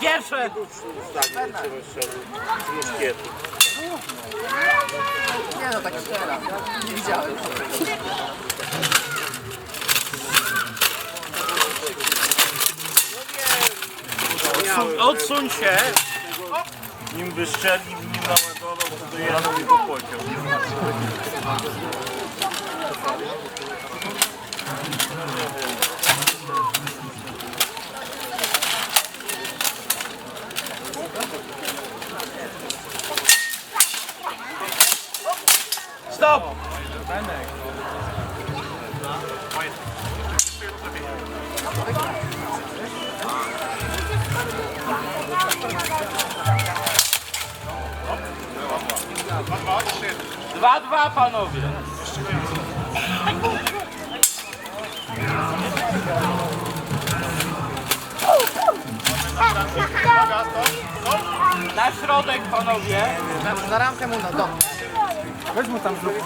Pierwsze! Nie no, tak strzela. Nie widziałem. Odsuń się! Nim wystrzelił, nim naładował, to dojadą po pociąg. Stop! Dwa, dwa panowie. Na środek panowie. Na, na ramkę mu na dom. Возьму там зробити.